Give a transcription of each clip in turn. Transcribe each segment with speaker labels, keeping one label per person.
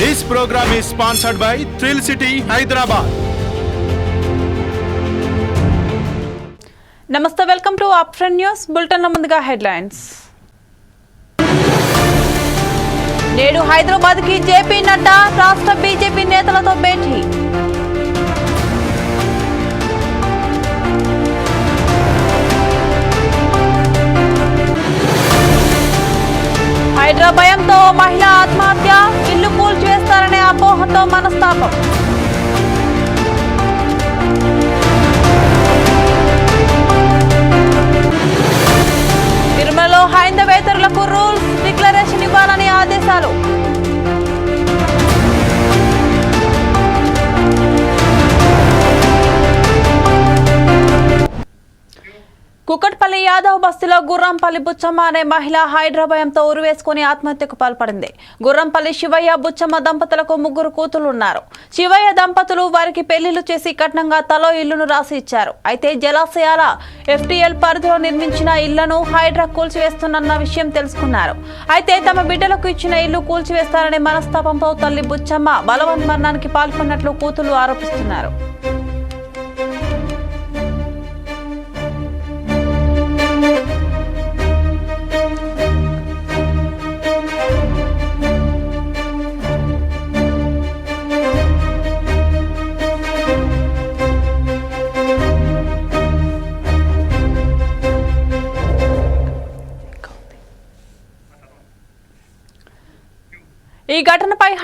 Speaker 1: This program is sponsored by thrill city Hyderabad
Speaker 2: నమస్తే welcome to up friend news bulletin ముందుగా headlines నేడు హైదరాబాద్కి JP Nadda రాష్ట్ర BJP నేతలతో భేటీ. హైదరాబాద్తో మహిళ ఆత్మహత్య ఇల్లు కూల్చివేస్తారనే అపోహతో మనస్తాపం. తిరుమలలో హైందవేతరులకు రూల్స్ డిక్లరేషన్ ఇవ్వాలని ఆదేశాలు. కుక్కట్పల్లి యాదవ్ బస్తీలో గుర్రంపల్లి బుచ్చమ్మ అనే మహిళ హైదరాబాద్తో ఉరివేసుకుని ఆత్మహత్యకు పాల్పడింది. గుర్రంపల్లి శివయ్య బుచ్చమ్మ దంపతులకు ముగ్గురు కూతులు ఉన్నారు శివయ్య దంపతులు వారికి పెళ్ళిళ్ళు చేసి కట్నంగా తలో ఇల్లును రాసి ఇచ్చారు. అయితే జలాశయాల ఎఫ్టీఎల్ పరిధిలో నిర్మించిన ఇళ్ళను హైడ్రా కూల్చివేస్తున్న విషయం తెలుసుకున్నారు. అయితే తమ బిడ్డలకు ఇచ్చిన ఇల్లు కూల్చివేస్తారనే మనస్తాపంతో తల్లి బుచ్చమ్మ బలవన్ మరణానికి పాల్పడినట్లు కూతులు ఆరోపిస్తున్నారు.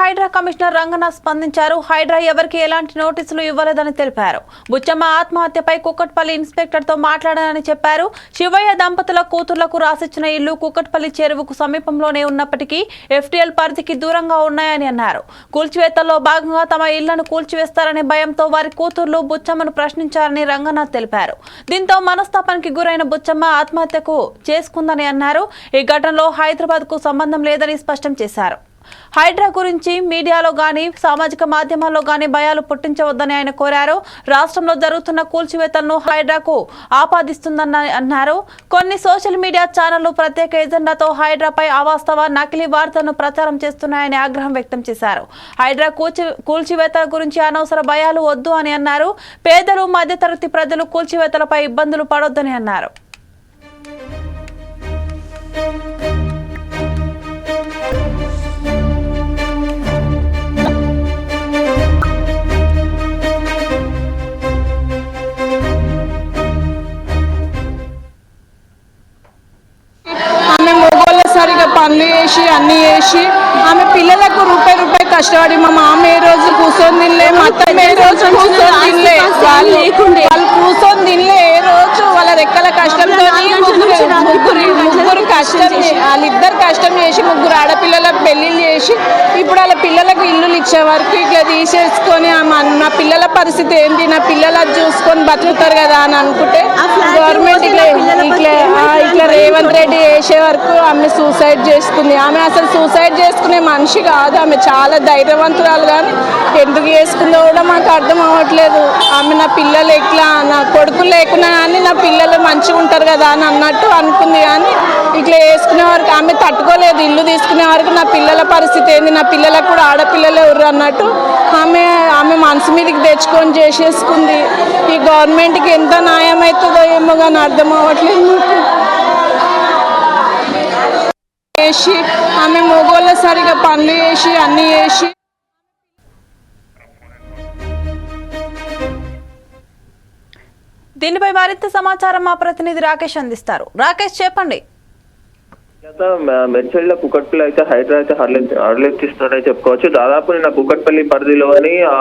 Speaker 2: హైడ్రా కమిషనర్ రంగనాథ్ స్పందించారు. హైడ్రా ఎవరికి ఎలాంటి నోటీసులు ఇవ్వలేదని తెలిపారు. బుచ్చమ్మ ఆత్మహత్యపై కుక్కట్పల్లి ఇన్స్పెక్టర్తో మాట్లాడానని చెప్పారు. శివయ్య దంపతుల కూతుర్లకు రాసిచ్చిన ఇల్లు కుక్కట్పల్లి చెరువుకు సమీపంలోనే ఉన్నప్పటికీ ఎఫ్టీఎల్ పరిధికి దూరంగా ఉన్నాయని అన్నారు. కూల్చివేతల్లో భాగంగా తమ ఇళ్ళను కూల్చివేస్తారనే భయంతో వారి కూతుర్లు బుచ్చమ్మను ప్రశ్నించారని రంగనాథ్ తెలిపారు. దీంతో మనస్తాపానికి గురైన బుచ్చమ్మ ఆత్మహత్యకు చేసుకుందని అన్నారు. ఈ ఘటనలో హైదరాబాద్కు సంబంధం లేదని స్పష్టం చేశారు. హైడ్రా గురించి మీడియాలో గాని సామాజిక మాధ్యమాల్లో గాని భయాలు పుట్టించవద్దని ఆయన కోరారు. రాష్ట్రంలో జరుగుతున్న కూల్చివేతలను హైడ్రాకు ఆపాదిస్తుందని అన్నారు. కొన్ని సోషల్ మీడియా ఛానళ్ళు ప్రత్యేక ఎజెండాతో హైడ్రాపై అవాస్తవ నకిలీ వార్తలను ప్రచారం చేస్తున్నాయని ఆగ్రహం వ్యక్తం చేశారు. హైడ్రా కూల్చి కూల్చివేతల గురించి అనవసర భయాలు వద్దు అని అన్నారు. పేదలు మధ్యతరగతి ప్రజలు కూల్చివేతలపై ఇబ్బందులు పడొద్దని అన్నారు.
Speaker 3: కష్టపడి మా మామ ఏ రోజు కూర్చొని తినలే మా అత్తమ్మ ఏ రోజు కూర్చొని తినలే. వాళ్ళు వాళ్ళు కూర్చొని తినలే ఏ రోజు వాళ్ళ రెక్కల కష్టంతో ముగ్గురు ముగ్గురు కష్టం వాళ్ళిద్దరు కష్టం చేసి ముగ్గురు ఆడపిల్లలకు పెళ్ళిళ్ళు చేసి ఇప్పుడు వాళ్ళ పిల్లలకు ఇల్లులు ఇచ్చే వరకు ఇట్లా తీసేసుకొని నా పిల్లల పరిస్థితి ఏంటి? నా పిల్లలు అది చూసుకొని బతుకుతారు కదా అని అనుకుంటే గవర్నమెంట్ ఇట్లా ఇట్లా ఇట్లా రేవంత్ రెడ్డి చేసే వరకు ఆమె సూసైడ్ చేసుకుంది. ఆమె అసలు సూసైడ్ చేసుకునే మనిషి కాదు. ఆమె చాలా ధైర్యవంతురాలు కానీ ఎందుకు చేసుకుందో కూడా మాకు అర్థం అవ్వట్లేదు. ఆమె నా పిల్లలు ఎట్లా నా కొడుకులు లేకున్నా కానీ నా పిల్లలు మంచిగా ఉంటారు కదా అని అన్నట్టు అనుకుంది కానీ ఇట్లా వేసుకునే వరకు ఆమె తట్టుకోలేదు. ఇల్లు తీసుకునే వరకు నా పిల్లల పరిస్థితి ఏంది? నా పిల్లలకు కూడా ఆడపిల్లలే ఎవరు అన్నట్టు ఆమె ఆమె మనసు మీదకి తెచ్చుకొని చేసేసుకుంది. ఈ గవర్నమెంట్కి ఎంత న్యాయం అవుతుందో ఏమో కానీ అర్థం అవ్వట్లేదు నాకు. చేసి ఆమె మొగోళ్ళ సరిగా పనులు చేసి అన్ని చేసి.
Speaker 2: దీనిపై మరింత సమాచారం మా ప్రతినిధి రాకేష్ అందిస్తారు. రాకేష్ చెప్పండి.
Speaker 4: గత మెడ్చల్డ్ కుకట్పల్లి అయితే హైడ్రా అయితే హర్లెత్ హర్లెత్తిస్తారని చెప్పుకోవచ్చు. దాదాపు నిన్న కుకట్పల్లి పరిధిలోని ఆ,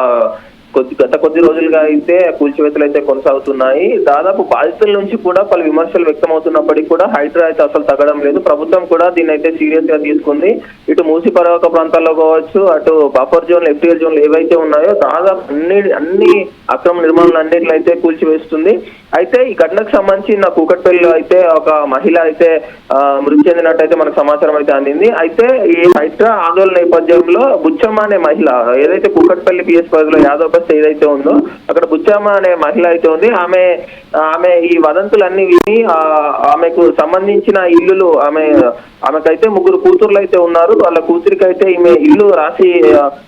Speaker 4: కొద్ది గత కొద్ది రోజులుగా అయితే కూల్చివేతలు అయితే కొనసాగుతున్నాయి. దాదాపు బాధితుల నుంచి కూడా పలు విమర్శలు వ్యక్తమవుతున్నప్పటికీ కూడా హైడ్రా అయితే అసలు తగ్గడం లేదు. ప్రభుత్వం కూడా దీన్ని అయితే సీరియస్గా తీసుకుంది. ఇటు మూసి పర్వక ప్రాంతాల్లో కావచ్చు అటు బఫర్ జోన్ ఎఫ్టీఎల్ జోన్లు ఏవైతే ఉన్నాయో దాదాపు అన్ని అన్ని అక్రమ నిర్మాణాలు అన్నింటిలో అయితే కూల్చివేస్తుంది. అయితే ఈ ఘటనకు సంబంధించి నా కూకట్పల్లిలో అయితే ఒక మహిళ అయితే మృతి చెందినట్టయితే మనకు సమాచారం అయితే అందింది. అయితే ఈ హైడ్రా ఆందోళన నేపథ్యంలో బుచ్చమ్మ అనే మహిళ ఏదైతే కూకట్పల్లి పిఎస్ పరిధిలో యాదవ్ బస్ ఏదైతే ఉందో అక్కడ బుచ్చమ్మ అనే మహిళ అయితే ఉంది. ఆమె ఆమె ఈ వదంతులన్నీ విని ఆమెకు సంబంధించిన ఇల్లులు ఆమె ఆమెకైతే ముగ్గురు కూతుర్లు అయితే ఉన్నారు. వాళ్ళ కూతురికి అయితే ఈమె ఇల్లు రాసి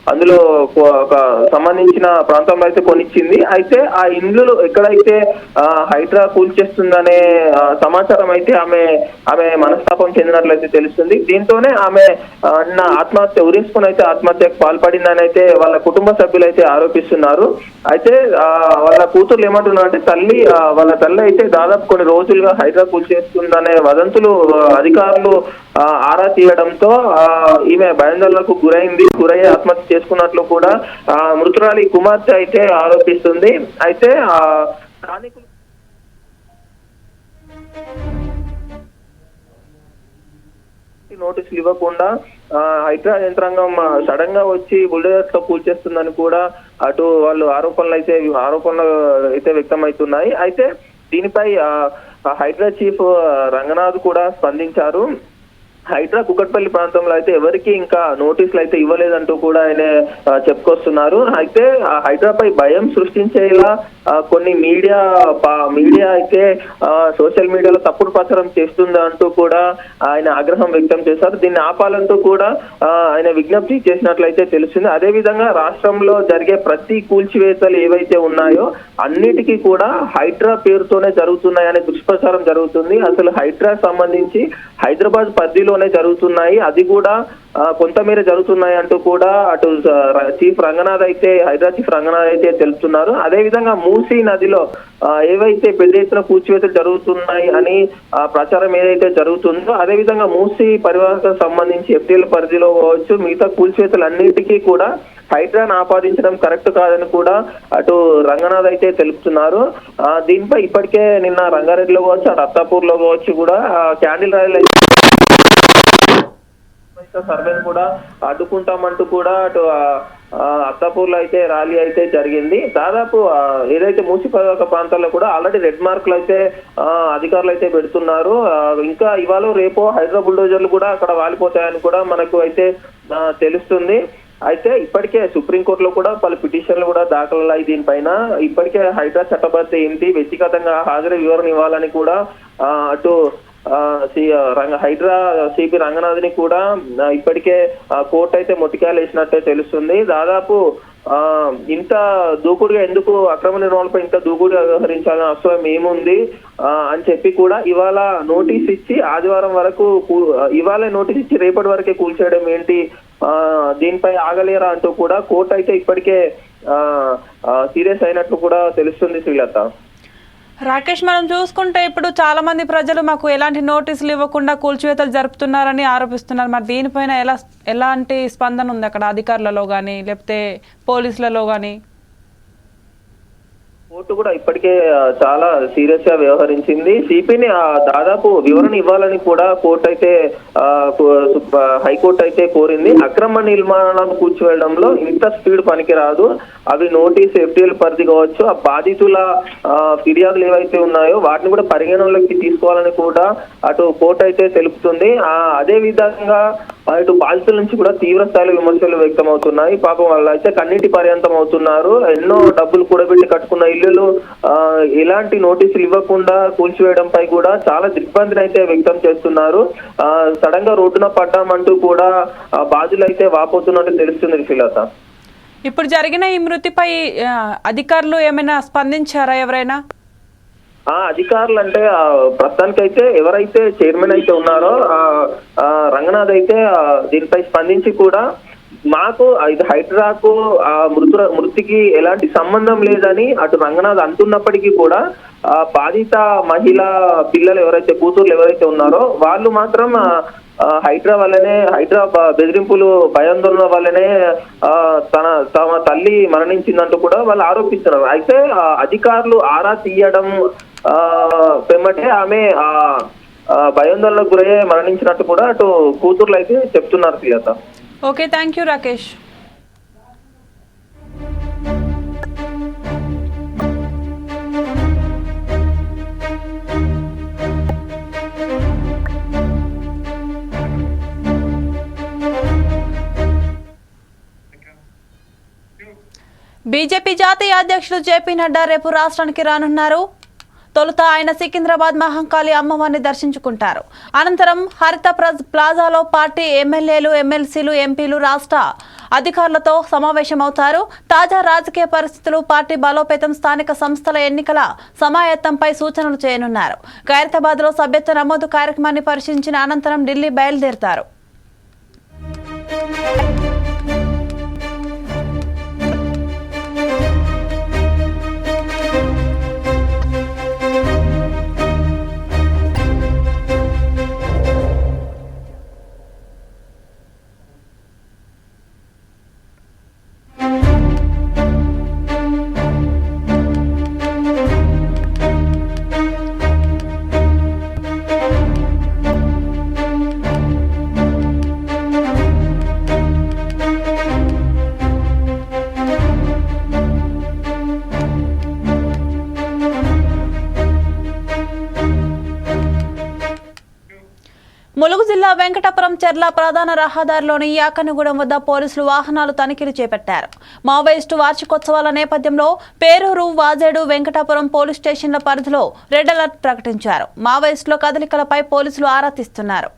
Speaker 4: అందులో ఒక- ఒక సంబంధించిన ప్రాంతంలో అయితే కొనిచ్చింది. అయితే ఆ ఇండ్లు ఎక్కడైతే హైడ్రా కూల్చేస్తుందనే సమాచారం అయితే ఆమె ఆమె మనస్తాపం చెందినట్లయితే తెలుస్తుంది. దీంతోనే ఆమె నా ఆత్మహత్య ఉరేసుకుని అయితే ఆత్మహత్యకు పాల్పడిందని అయితే వాళ్ళ కుటుంబ సభ్యులు అయితే ఆరోపిస్తున్నారు. అయితే వాళ్ళ కూతుర్లు ఏమంటున్నారు అంటే తల్లి వాళ్ళ తల్లి అయితే దాదాపు కొన్ని రోజులుగా హైడ్రా కూల్చేస్తుందనే వదంతులు అధికారులు ఆరా తీయడంతో ఆ, ఈమె భయాందోళనకు గురైంది గురయ్యే ఆత్మహత్య చేసుకున్నట్లు కూడా ఆ, మృతురాలి కుమార్తె అయితే ఆరోపిస్తుంది అయితే స్థానికులు నోటీసులు ఇవ్వకుండా హైదరాబాద్ యంత్రాంగం సడన్గా వచ్చి బుల్డోజర్తో కూల్చేస్తుందని కూడా అటు వాళ్ళు ఆరోపణలు అయితే ఆరోపణలు అయితే వ్యక్తమవుతున్నాయి. అయితే దీనిపై ఆ, చీఫ్ రంగనాథ్ కూడా స్పందించారు. హైడ్రా కుకట్పల్లి ప్రాంతంలో అయితే ఎవరికి ఇంకా నోటీసులు అయితే ఇవ్వలేదంటూ కూడా ఆయన చెప్పుకొస్తున్నారు. అయితే ఆ హైడ్రాపై భయం సృష్టించేలా కొన్ని మీడియా మీడియా అయితే సోషల్ మీడియాలో తప్పుడు ప్రచారం చేస్తుంది అంటూ కూడా ఆయన ఆగ్రహం వ్యక్తం చేశారు. దీన్ని ఆపాలంటూ కూడా ఆయన విజ్ఞప్తి చేసినట్లయితే తెలిసింది అదే విధంగా రాష్ట్రంలో జరిగే ప్రతి కూల్చివేతలు ఏవైతే ఉన్నాయో అన్నిటికీ కూడా హైడ్రా పేరుతోనే జరుగుతున్నాయనే దుష్ప్రచారం జరుగుతుంది. అసలు హైడ్రా సంబంధించి హైదరాబాద్ పరిధిలోనే జరుగుతున్నాయి. అది కూడా కొంతమేర జరుగుతున్నాయి అంటూ కూడా అటు చీఫ్ రంగనాథ్ అయితే హైదరాబాద్ చీఫ్ రంగనాథ్ అయితే తెలుపుతున్నారు. అదే విధంగా మూసీ నదిలో ఏవైతే పెద్ద ఎత్తున కూల్చివేతలు జరుగుతున్నాయి అని ఆ, ప్రచారం ఏదైతే జరుగుతుందో అదే విధంగా మూసీ పరివాహక సంబంధించి ఎఫ్టీఎల్ పరిధిలో కావచ్చు మిగతా కూల్చివేతలు అన్నిటికీ కూడా హైడ్రాన్ ఆపాదించడం కరెక్ట్ కాదని కూడా అటు రంగనాథ్ అయితే తెలుపుతున్నారు. దీనిపై ఇప్పటికే నిన్న రంగారెడ్డిలో కావచ్చు అటు అత్తాపూర్లో కావచ్చు కూడా క్యాండిల్ ర్యాలీ అయితే సర్వేను కూడా అడ్డుకుంటామంటూ కూడా అటు అత్తాపూర్లో అయితే ర్యాలీ అయితే జరిగింది. దాదాపు ఏదైతే మూసిపదక ప్రాంతాల్లో కూడా ఆల్రెడీ రెడ్ మార్కులు అయితే అధికారులు అయితే పెడుతున్నారు. ఇంకా ఇవాళ రేపు హైదరాబాద్ బుల్డోజర్లు కూడా అక్కడ వాలిపోతాయని కూడా మనకు అయితే తెలుస్తుంది. అయితే ఇప్పటికే సుప్రీంకోర్టులో కూడా పలు పిటిషన్లు కూడా దాఖలయ్యాయి దీనిపైన. ఇప్పటికే హైడ్రా చట్టబద్ధ ఏంటి వ్యక్తిగతంగా హాజరు వివరణ ఇవ్వాలని కూడా అటు రంగ హైడ్రా సిపి రంగనాథ్ని కూడా ఇప్పటికే కోర్టు అయితే మొట్టికాయలు వేసినట్టే తెలుస్తుంది. దాదాపు ఆ ఇంత దూకుడుగా ఎందుకు అక్రమ నిర్మాణాలపై ఇంత దూకుడుగా వ్యవహరించాలని అవసరం ఏముంది? అని చెప్పి కూడా ఇవాళ నోటీస్ ఇచ్చి ఆదివారం వరకు కూ- ఇవాళ నోటీస్ ఇచ్చి రేపటి వరకే కూల్చేయడం ఏంటి? ఆ, దీనిపై ఆగలేరా అంటూ కూడా కోర్టు అయితే ఇప్పటికే సీరియస్ అయినట్లు కూడా తెలుస్తుంది శ్రీలత.
Speaker 2: రాకేష్ మనం చూసుకుంటే ఇప్పుడు చాలా మంది ప్రజలు మాకు ఎలాంటి నోటీసులు ఇవ్వకుండా కూల్చివేతలు జరుపుతున్నారని ఆరోపిస్తున్నారు. మరి దీనిపైన ఎలా ఎలాంటి స్పందన ఉంది అక్కడ అధికారులలో కానీ లేకపోతే పోలీసులలో కానీ
Speaker 4: కోర్టు కూడా ఇప్పటికే చాలా సీరియస్గా వ్యవహరించింది. సిపిని దాదాపు వివరణ ఇవ్వాలని కూడా కోర్టు అయితే హైకోర్టు అయితే కోరింది. అక్రమ నిర్మాణాలను కూర్చోవడంలో ఇంత స్పీడ్ పనికిరాదు. అవి నోటీస్ ఎఫ్టీఎల్ పరిధి కావచ్చు. ఆ బాధితుల ఫిర్యాదులు ఏవైతే ఉన్నాయో వాటిని కూడా పరిగణనలోకి తీసుకోవాలని కూడా అటు కోర్టు అయితే తెలుపుతుంది. అదే విధంగా అటు బాధితుల నుంచి కూడా తీవ్ర స్థాయిలో విమర్శలు వ్యక్తమవుతున్నాయి. పాపం వాళ్ళు అయితే కన్నీటి పర్యంతం అవుతున్నారు. ఎన్నో డబ్బులు కూడబెట్టి కట్టుకున్న ఇల్లులు ఎలాంటి నోటీసులు ఇవ్వకుండా కూల్చివేయడంపై కూడా చాలా దిగ్బంధిని అయితే వ్యక్తం చేస్తున్నారు. ఆ, సడన్గా రోడ్డున పడ్డామంటూ కూడా ఆ, అయితే వాపోతున్నట్టు తెలుస్తుంది శ్రీలత.
Speaker 2: ఇప్పుడు జరిగిన ఈ మృతిపై అధికారులు ఏమైనా స్పందించారా ఎవరైనా?
Speaker 4: ఆ అధికారులు అంటే ప్రస్తుతానికైతే ఎవరైతే చైర్మన్ అయితే ఉన్నారో రంగనాథ్ అయితే దీనిపై స్పందించి కూడా మాకు ఇది హైడ్రాకు ఆ మృతు మృతికి ఎలాంటి సంబంధం లేదని అటు రంగనాథ్ అంటున్నప్పటికీ కూడా ఆ బాధిత మహిళ పిల్లలు ఎవరైతే కూతుర్లు ఎవరైతే ఉన్నారో వాళ్ళు మాత్రం హైడ్రా వల్లనే హైడ్రా బెదిరింపులు భయాందోళన వల్లనే ఆ, తన తమ తల్లి మరణించిందంటూ కూడా వాళ్ళు ఆరోపిస్తున్నారు. అయితే అధికారులు ఆరా తీయడం వెంబటే ఆమె భయాందోళనకు భయోందనలకు గురయ్యే మరణించినట్టు కూడా అటు కూతుర్లు అయితే చెప్తున్నారు Sita
Speaker 2: okay thank you Rakesh. BJP జాతీయ అధ్యక్షులు జేపీ నడ్డా రేపు రాష్ట్రానికి రానున్నారు. తొలుత ఆయన సికింద్రాబాద్ మహంకాళి అమ్మవారిని దర్శించుకుంటారు. అనంతరం హరిత ప్లాజాలో పార్టీ ఎమ్మెల్యేలు ఎమ్మెల్సీలు ఎంపీలు రాష్ట్ర అధికారులతో సమావేశమవుతారు. తాజా రాజకీయ పరిస్థితులు పార్టీ బలోపేతం స్థానిక సంస్థల ఎన్నికల సమాయత్తంపై సూచనలు చేయనున్నారు. ఖైరతాబాద్లో సభ్యత్వ నమోదు కార్యక్రమాన్ని పరిశీలించిన అనంతరం ఢిల్లీ బయలుదేరుతారు. వెంకటాపురం చెర్ల ప్రధాన రహదారిలోని యాకనగూడెం వద్ద పోలీసులు వాహనాలు తనిఖీలు చేపట్టారు. మావోయిస్టు వార్షికోత్సవాల నేపథ్యంలో పేరూరు వాజేడు వెంకటాపురం పోలీస్ స్టేషన్ల పరిధిలో రెడ్ అలర్ట్ ప్రకటించారు. మావోయిస్టుల కదలికలపై పోలీసులు ఆరా తీస్తున్నారు.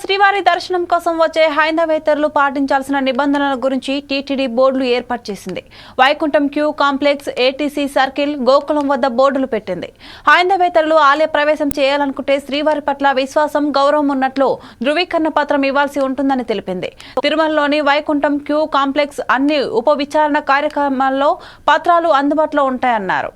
Speaker 2: శ్రీవారి దర్శనం కోసం వచ్చే హైందవేతరులు పాటించాల్సిన నిబంధనల గురించి టీటీడీ బోర్డులు ఏర్పాటు చేసింది. Vaikuntham queue complex ATC circle Gokulam వద్ద బోర్డులు పెట్టింది. హైందవేతరులు ఆలయ ప్రవేశం చేయాలనుకుంటే శ్రీవారి పట్ల విశ్వాసం గౌరవం ఉన్నట్లు ధృవీకరణ పత్రం ఇవ్వాల్సి ఉంటుందని తెలిపింది. తిరుమలలోని వైకుంఠం క్యూ కాంప్లెక్స్ అన్ని ఉప విచారణ కార్యక్రమాల్లో పత్రాలు అందుబాటులో ఉంటాయన్నారు.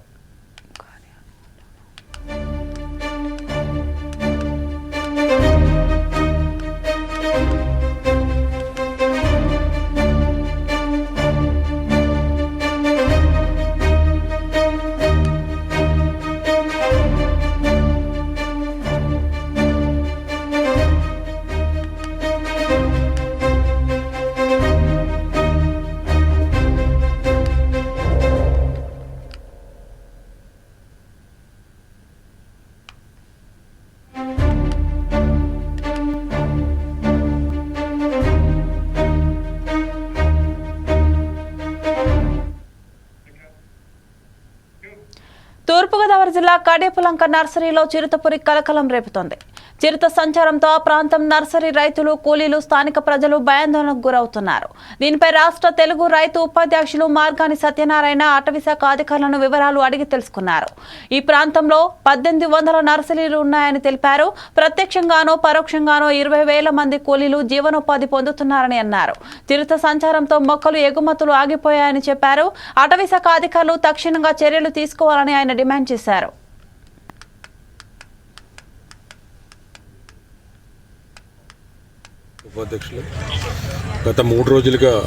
Speaker 2: జిల్లా కడేపులంక నర్సరీలో చిరుతపురి కలకలం రేపుతోంది. చిరుత సంచారంతో ఆ ప్రాంతం నర్సరీ రైతులు కూలీలు స్థానిక ప్రజలు భయాందోళనకు గురవుతున్నారు. దీనిపై రాష్ట్ర తెలుగు రైతు ఉపాధ్యక్షులు మార్గాని సత్యనారాయణ అటవీశాఖ అధికారులను వివరాలు అడిగి తెలుసుకున్నారు. ఈ ప్రాంతంలో పద్దెనిమిది వందల నర్సరీలు ఉన్నాయని తెలిపారు. ప్రత్యక్షంగానో పరోక్షంగానో ఇరవై వేల మంది కూలీలు జీవనోపాధి పొందుతున్నారని అన్నారు. చిరుత సంచారంతో మొక్కలు ఎగుమతులు ఆగిపోయాయని చెప్పారు. అటవీశాఖ అధికారులు తక్షణంగా చర్యలు తీసుకోవాలని ఆయన డిమాండ్ చేశారు.
Speaker 5: ఉపాధ్యక్షులు. గత మూడు రోజులుగా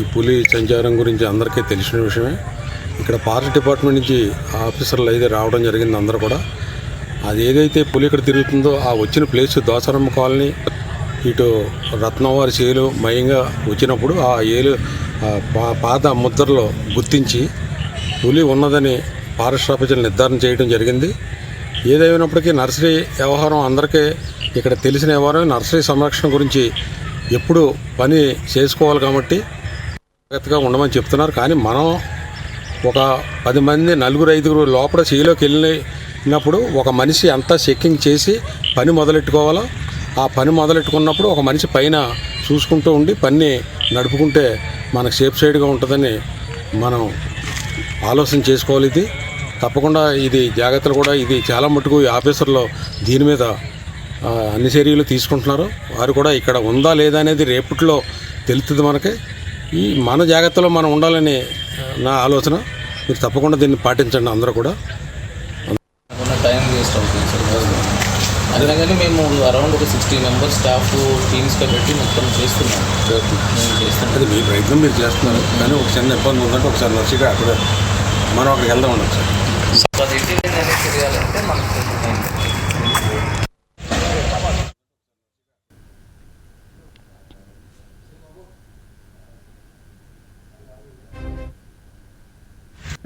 Speaker 5: ఈ పులి సంచారం గురించి అందరికీ తెలిసిన విషయమే. ఇక్కడ ఫారెస్ట్ డిపార్ట్మెంట్ నుంచి ఆఫీసర్లు అయితే రావడం జరిగింది అందరూ కూడా. అది ఏదైతే పులి ఇక్కడ తిరుగుతుందో ఆ వచ్చిన ప్లేస్ దోసరమ్మ కాలనీ ఇటు రత్నవారి చేలు మయంగా వచ్చినప్పుడు ఆ ఏలు ఆ పా- పాత ముద్రలో గుర్తించి పులి ఉన్నదని ఫారెస్ట్ ఆఫీసర్లు నిర్ధారణ చేయడం జరిగింది. ఏదైనప్పటికీ నర్సరీ వ్యవహారం అందరికీ ఇక్కడ తెలిసిన వ్యవహారం నర్సరీ సంరక్షణ గురించి ఎప్పుడు పని చేసుకోవాలి కాబట్టి జాగ్రత్తగా ఉండమని చెప్తున్నారు. కానీ మనం ఒక పది మంది నలుగురు ఐదుగురు లోపల సీలోకి వెళ్ళినప్పుడు ఒక మనిషి అంతా చెక్కింగ్ చేసి పని మొదలెట్టుకోవాలో? ఆ పని మొదలెట్టుకున్నప్పుడు ఒక మనిషి పైన చూసుకుంటూ ఉండి పని నడుపుకుంటే మనకు సేఫ్ సైడ్గా ఉంటుందని మనం ఆలోచన చేసుకోవాలి ఇది. తప్పకుండా ఇది జాగ్రత్తలు కూడా ఇది చాలా మటుకు ఈ ఆఫీసర్లో దీని మీద అన్ని చర్యలు తీసుకుంటున్నారు. వారు కూడా ఇక్కడ ఉందా లేదా అనేది రేపట్లో తెలుస్తుంది మనకి. ఈ మన జాగ్రత్తలో మనం ఉండాలని నా ఆలోచన. మీరు తప్పకుండా దీన్ని పాటించండి అందరూ కూడా.
Speaker 6: టైం వేస్ట్ అవుతుంది సార్ అయినా కానీ మేము అరౌండ్ ఒక సిక్స్టీ మెంబర్స్ స్టాఫ్ టీమ్స్గా పెట్టి మొత్తం చేస్తున్నాం.
Speaker 5: అది మీ ప్రయత్నం మీరు చేస్తున్నారు. కానీ ఒక చిన్న ఇబ్బంది ఉందంటే ఒకసారి నర్సిగా అక్కడ మనం అక్కడికి వెళ్దాం సార్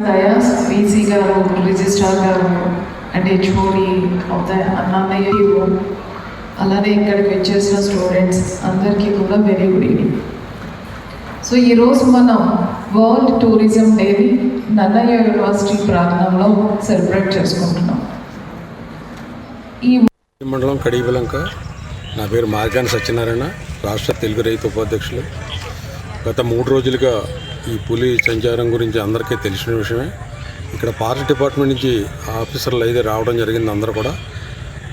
Speaker 7: దయాస్ వీసీ గారు రిజిస్ట్రార్ గారు అండ్ హెచ్ఓడి ఆఫ్ ద అన్నయ్య అలానే ఇక్కడికి వచ్చేసిన స్టూడెంట్స్ అందరికీ కూడా వెరీ గుడ్ ఈవినింగ్ సో ఈరోజు మనం వరల్డ్ టూరిజం డేని నన్నయ్య యూనివర్సిటీ ప్రాంతంలో సెలబ్రేట్ చేసుకుంటున్నాం. ఈ
Speaker 5: మండలం కడిబలంక. నా పేరు మార్గాన్ సత్యనారాయణ రాష్ట్ర తెలుగు రైతు ఉపాధ్యక్షులు. గత మూడు రోజులుగా ఈ పులి సంచారం గురించి అందరికీ తెలిసిన విషయమే. ఇక్కడ ఫారెస్ట్ డిపార్ట్మెంట్ నుంచి ఆఫీసర్లు అయితే రావడం జరిగింది అందరూ కూడా.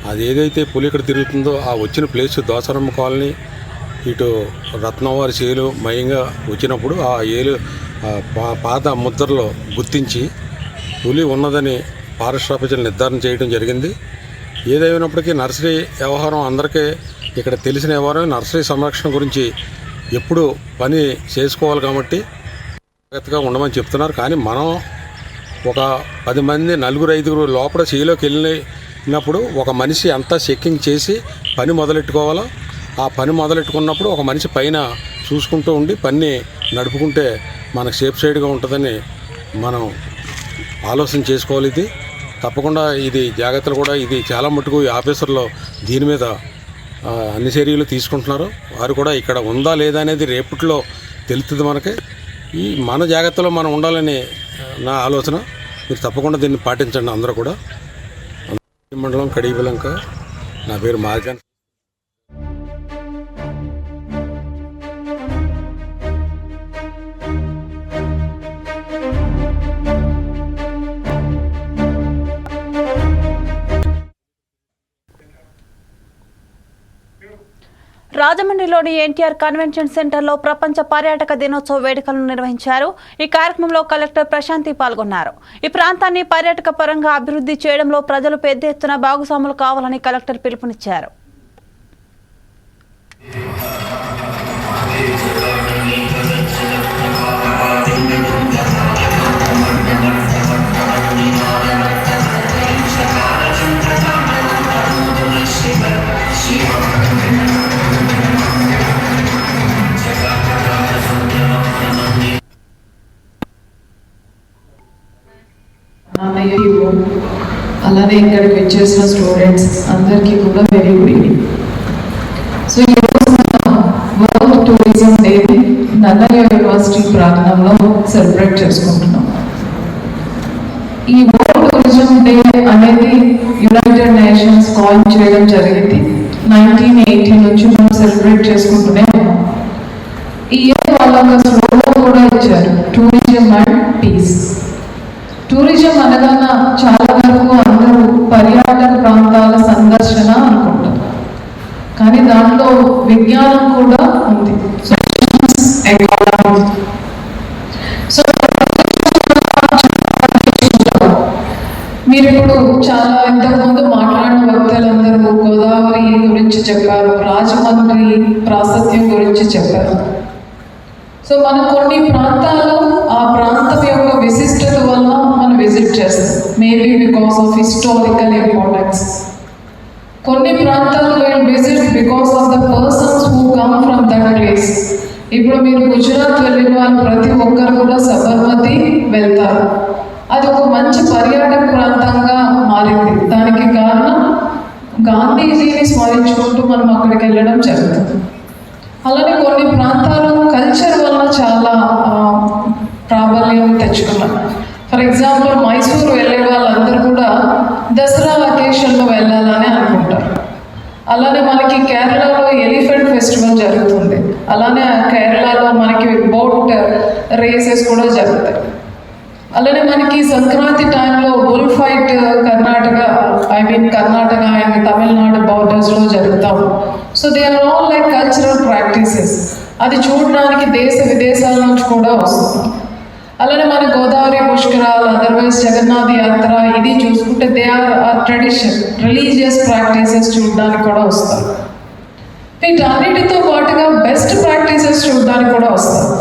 Speaker 5: అది ఏదైతే పులి ఇక్కడ తిరుగుతుందో ఆ వచ్చిన ప్లేస్ దోసరమ్మ కాలనీ ఇటు రత్నవారి చేలు మయంగా వచ్చినప్పుడు ఆ ఏలు పా- పాత ముద్రలో గుర్తించి పులి ఉన్నదని ఫారెస్ట్ ఆఫీసర్లు నిర్ధారణ చేయడం జరిగింది. ఏదైనప్పటికీ నర్సరీ వ్యవహారం అందరికీ ఇక్కడ తెలిసిన వ్యవహారం నర్సరీ సంరక్షణ గురించి ఎప్పుడు పని చేసుకోవాలి కాబట్టి జాగ్రత్తగా ఉండమని చెప్తున్నారు. కానీ మనం ఒక పది మంది నలుగురు ఐదుగురు లోపల చేలోకి వెళ్ళినప్పుడు ఒక మనిషి అంతా చెక్కింగ్ చేసి పని మొదలెట్టుకోవాలో? ఆ పని మొదలెట్టుకున్నప్పుడు ఒక మనిషి పైన చూసుకుంటూ ఉండి పని నడుపుకుంటే మనకు సేఫ్ సైడ్గా ఉంటుందని మనం ఆలోచన చేసుకోవాలి ఇది. తప్పకుండా ఇది జాగ్రత్తలు కూడా ఇది చాలా మటుకు ఈ ఆఫీసర్లో దీని మీద అన్ని చర్యలు తీసుకుంటున్నారు. వారు కూడా ఇక్కడ ఉందా లేదా అనేది రేపట్లో తెలుస్తుంది మనకి. ఈ మన జాగ్రత్తలో మనం ఉండాలని నా ఆలోచన. మీరు తప్పకుండా దీన్ని పాటించండి అందరూ కూడా. మండలం కడిబలంక. నా పేరు మార్గాన్
Speaker 2: రాజమండ్రిలోని ఎన్టీఆర్ కన్వెన్షన్ సెంటర్లో ప్రపంచ పర్యాటక దినోత్సవ వేడుకలను నిర్వహించారు. ఈ కార్యక్రమంలో కలెక్టర్ ప్రశాంతి పాల్గొన్నారు. ఈ ప్రాంతాన్ని పర్యాటక పరంగా అభివృద్ధి చేయడంలో ప్రజలు పెద్ద ఎత్తున భాగస్వాములు కావాలని కలెక్టర్ పిలుపునిచ్చారు.
Speaker 7: అలానే ఇక్కడికి వచ్చేసిన స్టూడెంట్స్ అందరికీ కూడా వెరీ గుడ్ ఈవినింగ్ సో ఈరోజు మనం వరల్డ్ టూరిజం డేని నన్నయ్య యూనివర్సిటీ ప్రాంగణంలో సెలబ్రేట్ చేసుకుంటున్నాం. ఈ వరల్డ్ టూరిజం డే అనేది యునైటెడ్ నేషన్స్ కాల్ చేయడం జరిగింది. నైన్టీన్ ఎయిటీ నుంచి మనం సెలబ్రేట్ చేసుకుంటూనే ఉన్నాం. ఈ ఇయర్ వాళ్ళ ఒక కూడా ఇచ్చారు టూరిజం అండ్ పీస్ టూరిజం అనగాన చాలా వరకు పర్యాటక ప్రాంతాల సందర్శన అనుకుంటారు కానీ దాంట్లో విజ్ఞానం కూడా ఉంది. సో మీరు ఇప్పుడు చాలా ఇంతకుముందు మాట్లాడిన వ్యక్తులందరూ గోదావరి గురించి చెప్పారు రాజమండ్రి ప్రాశస్త్యం గురించి చెప్పారు. సో మనం కొన్ని ప్రాంతాలు ఆ ప్రాంతం యొక్క విశిష్టత వల్ల మనం విజిట్ చేస్తాం. Maybe because of historical importance కొన్ని ప్రాంతాలు will visit because of the persons who come from that place ఇప్పుడు మీరు గుజరాత్ వెళ్ళిన వాళ్ళు ప్రతి ఒక్కరు కూడా సబర్మతి వెళ్తారు. అది ఒక మంచి పర్యాటక ప్రాంతంగా మారింది. దానికి కారణం గాంధీజీని స్మరించుకుంటూ మనం అక్కడికి వెళ్ళడం జరుగుతుంది. అలానే కొన్ని ప్రాంతాలు కల్చర్ వల్ల చాలా ప్రాబల్యం తెచ్చుకున్నాం ఫర్ ఎగ్జాంపుల్ మైసూరు వెళ్ళే వాళ్ళందరూ కూడా దసరా వెకేషన్లో వెళ్ళాలని అనుకుంటారు. అలానే మనకి కేరళలో ఎలిఫెంట్ ఫెస్టివల్ జరుగుతుంది. అలానే కేరళలో మనకి బోట్ రేసెస్ కూడా జరుగుతాయి. అలానే మనకి సంక్రాంతి టైంలో bull fight Karnataka I mean Karnataka and Tamil Nadu బార్డర్స్లో జరుగుతాం. So they are all like cultural practices అది చూడడానికి దేశ విదేశాల నుంచి కూడా వస్తుంది. అలానే మన గోదావరి పుష్కరాలు అదర్వైజ్ జగన్నాథ్ యాత్ర ఇది చూసుకుంటే they are are tradition religious practices చూడడానికి కూడా వస్తారు. వీటన్నిటితో పాటుగా బెస్ట్ ప్రాక్టీసెస్ చూడడానికి కూడా వస్తారు.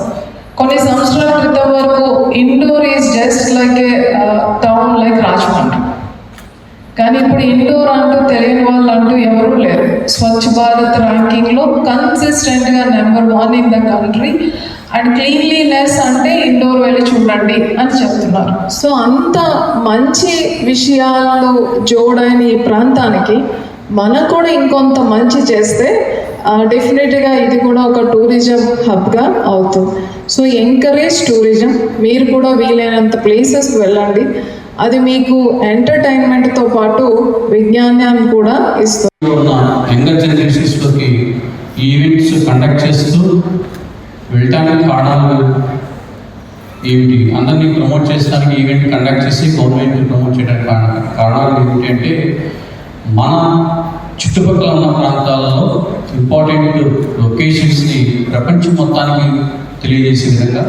Speaker 7: కొన్ని సంవత్సరాల క్రితం వరకు Indore is just like a town like Rajahmundry కానీ ఇప్పుడు ఇండోర్ అంటూ తెలియని వాళ్ళు అంటూ ఎవరూ లేరు. స్వచ్ఛ భారత్ ర్యాంకింగ్లో కన్సిస్టెంట్గా number one in the country and cleanliness అంటే ఇండోర్ వెళ్ళి చూడండి అని చెప్తున్నారు. సో అంత మంచి విషయాలు జోడైన ఈ ప్రాంతానికి మనకు కూడా ఇంకొంత మంచి చేస్తే డెఫినెట్గా ఇది కూడా ఒక టూరిజం హబ్గా అవుతుంది. సో ఎంకరేజ్ టూరిజం మీరు కూడా వీలైనంత ప్లేసెస్కి వెళ్ళండి. అది మీకు ఎంటర్టైన్మెంట్తో పాటు విజ్ఞానాన్ని కూడా ఇస్తుంది.
Speaker 8: ఉన్న యంగర్ జనరేషన్స్లోకి ఈవెంట్స్ కండక్ట్ చేస్తూ వెళ్ళటానికి కారణాలు ఏమిటి అందరినీ ప్రమోట్ చేసడానికి ఈవెంట్ కండక్ట్ చేసి గవర్నమెంట్ ప్రమోట్ చేయడానికి కారణ కారణాలు ఏమిటంటే మన చుట్టుపక్కల ఉన్న ప్రాంతాలలో ఇంపార్టెంట్ లొకేషన్స్ని ప్రపంచం మొత్తానికి తెలియజేసే విధంగా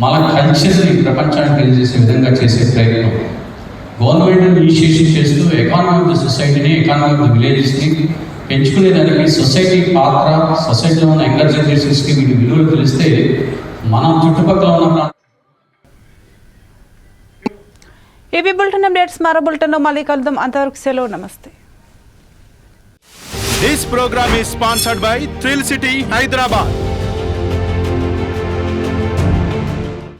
Speaker 8: మన కల్చర్ని ప్రపంచానికి తెలియజేసే విధంగా చేసే ప్రయత్నం. గవర్నమెంట్ ఇనిషియేషన్ చేస్తూ ఎకానమీ ఆఫ్ ద సొసైటీని ఎకానమీ ఆఫ్ ద విలేజెస్ని పెంచుకునేదానికి సొసైటీ పాత్ర సొసైటీలో ఉన్న యంగర్ జనరేషన్స్కి వీటి విలువలు తెలిస్తే మన చుట్టుపక్కల ఉన్న
Speaker 2: ఇవి బులెటిన్ అప్డేట్స్ మరో బులెటిన్లో మళ్ళీ కలుద్దాం అంతవరకు సెలవు నమస్తే
Speaker 1: this program is sponsored by Thrill City, Hyderabad.